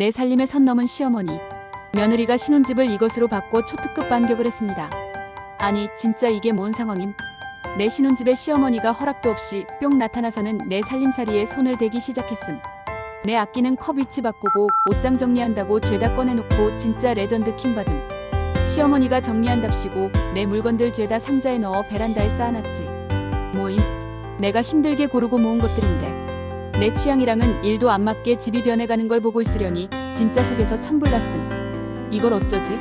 내 살림에 선 넘은 시어머니. 며느리가 신혼집을 이것으로 바꿔 초특급 반격을 했습니다. 아니, 진짜 이게 뭔 상황임? 내 신혼집에 시어머니가 허락도 없이 뿅 나타나서는 내 살림살이에 손을 대기 시작했음. 내 아끼는 컵 위치 바꾸고 옷장 정리한다고 죄다 꺼내놓고 진짜 레전드 킹받음. 시어머니가 정리한답시고 내 물건들 죄다 상자에 넣어 베란다에 쌓아놨지. 뭐임? 내가 힘들게 고르고 모은 것들인데. 내 취향이랑은 일도 안 맞게 집이 변해가는 걸 보고 있으려니 진짜 속에서 천불났음. 이걸 어쩌지?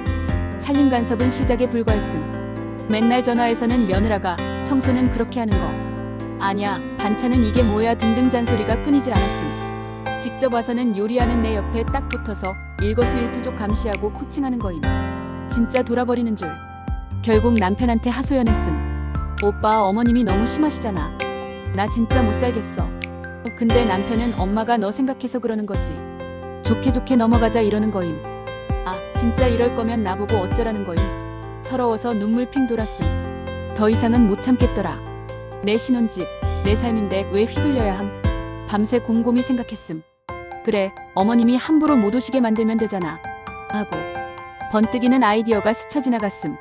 살림 간섭은 시작에 불과했음. 맨날 전화해서는 며느라가 청소는 그렇게 하는 거. 아냐, 반찬은 이게 뭐야 등등 잔소리가 끊이질 않았음. 직접 와서는 요리하는 내 옆에 딱 붙어서 일거수일투족 감시하고 코칭하는 거임. 진짜 돌아버리는 줄. 결국 남편한테 하소연했음. 오빠 어머님이 너무 심하시잖아. 나 진짜 못 살겠어. 근데 남편은 엄마가 너 생각해서 그러는 거지. 좋게 좋게 넘어가자 이러는 거임. 아, 진짜 이럴 거면 나보고 어쩌라는 거임. 서러워서 눈물 핑 돌았음. 더 이상은 못 참겠더라. 내 신혼집, 내 삶인데 왜 휘둘려야 함? 밤새 곰곰이 생각했음. 그래, 어머님이 함부로 못 오시게 만들면 되잖아. 하고 번뜩이는 아이디어가 스쳐 지나갔음.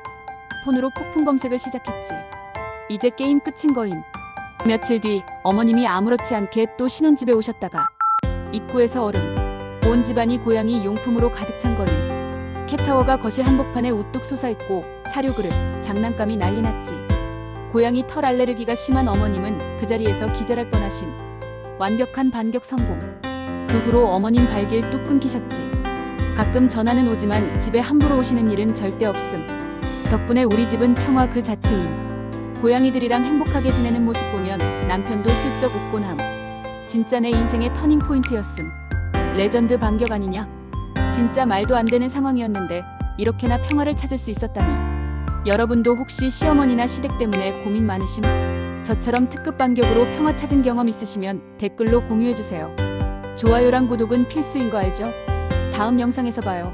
폰으로 폭풍 검색을 시작했지. 이제 게임 끝인 거임. 며칠 뒤 어머님이 아무렇지 않게 또 신혼집에 오셨다가 입구에서 얼음. 온 집안이 고양이 용품으로 가득 찬 거임. 캣타워가 거실 한복판에 우뚝 솟아있고 사료 그릇, 장난감이 난리 났지. 고양이 털 알레르기가 심한 어머님은 그 자리에서 기절할 뻔하심. 완벽한 반격 성공. 그 후로 어머님 발길 뚝 끊기셨지. 가끔 전화는 오지만 집에 함부로 오시는 일은 절대 없음. 덕분에 우리 집은 평화 그 자체임. 고양이들이랑 행복하게 지내는 모습 보면 남편도 슬쩍 웃곤 함. 진짜 내 인생의 터닝 포인트였음. 레전드 반격 아니냐? 진짜 말도 안 되는 상황이었는데 이렇게나 평화를 찾을 수 있었다니. 여러분도 혹시 시어머니나 시댁 때문에 고민 많으심? 저처럼 특급 반격으로 평화 찾은 경험 있으시면 댓글로 공유해주세요. 좋아요랑 구독은 필수인 거 알죠? 다음 영상에서 봐요.